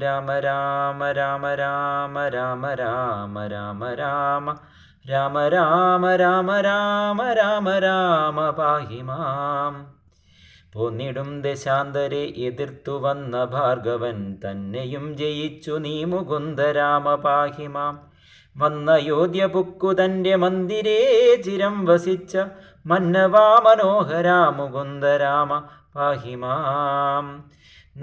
രാമ രാമ രാമ രാമ രാമ രാമ രാമ രാമ രാമ രാമ രാമ രാമ രാമ രാമ പാഹി മാം പോന്നിടും ദശാന്തരെ എതിർത്തു വന്ന ഭാർഗവൻ തന്നെയും ജയിച്ചു നീ മുകുന്ദ രാമ പാഹിമാം വന്ന യോധ്യ പുക്കു തന്റെ മന്ദിരേ ചിരം വസിച്ച മന്നവാ മനോഹര മുകുന്ദ രാമ പാഹി മാം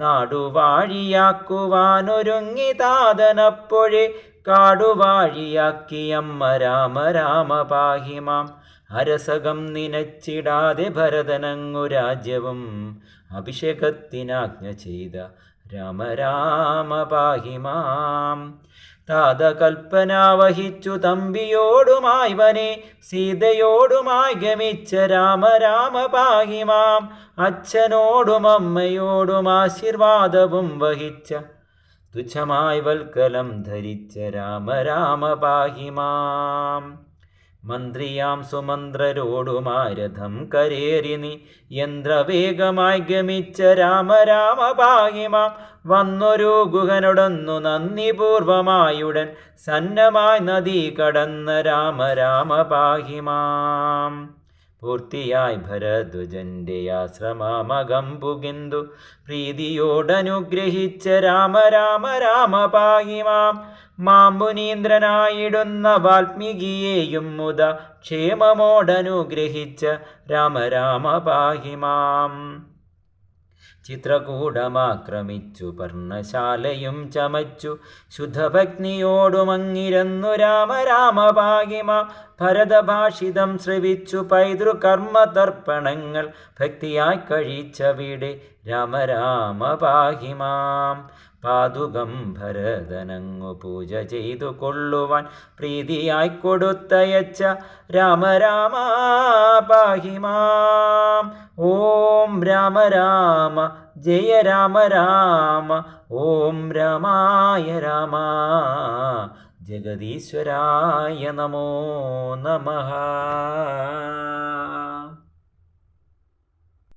നാടുവാഴിയാക്കുവാനൊരുങ്ങി താതനപ്പോഴേ കാടുവാഴിയാക്കിയമ്മ രാമ രാമ പാഹിമാം അരസകം നിനച്ചിടാതെ ഭരതനങ്ങു രാജ്യവും അഭിഷേകത്തിനാജ്ഞ ചെയ്ത രാമ രാമ പാഹി മാം. താതകൽപ്പന വഹിച്ചു തമ്പിയോടുമായി വനെ സീതയോടുമായി ഗമിച്ച രാമ രാമ പാഹി മാം. അച്ഛനോടും അമ്മയോടും ആശീർവാദവും വഹിച്ച തുച്ഛമായി വൽക്കലം ധരിച്ച രാമ രാമ പാഹി മാം. മന്ത്രിയാം സുമന്ത്രരോടുമാരഥം കരേരിനി യന്ത്രവേഗമായി ഗമിച്ച രാമ രാമ പാഹിമാം വന്നൊരു ഗുഹനൊടന്നു നന്ദി പൂർവമായുടൻ സന്നമായി നദി കടന്ന രാമ രാമ പാഹിമാം പൂർത്തിയായി ഭരദ്വജന്റെ ആശ്രമാമകം പുകിന്തു. പ്രീതിയോടനുഗ്രഹിച്ച രാമ രാമ രാമ പാഹിമാം മാമ്പുനീന്ദ്രനായിടുന്ന വാൽമീകിയെയും മുത ക്ഷേമമോടനുഗ്രഹിച്ച രാമരാമ രാമ പാഹിമാം ചിത്രകൂടമാക്രമിച്ചു പർണശാലയും ചമച്ചു ശുദ്ധഭഗ്നിയോടുമങ്ങിരന്നു രാമ രാമ പാകിമ ഭരതഭാഷിതം ശ്രവിച്ചു പൈതൃകർമ്മ തർപ്പണങ്ങൾ ഭക്തിയായി കഴിച്ചവിടെ വീടെ രാമ പാഹിമാം പാതുകം ഭരതനങ്ങു പൂജ ചെയ്തു കൊള്ളുവാൻ പ്രീതിയായി കൊടുത്തയച്ച രാമ പാഹിമാം ഓം രാമ രാമ ജയ രാമ രാമ ഓം രാമായ രാമ ജഗദീശ്വരായ നമോ നമഃ.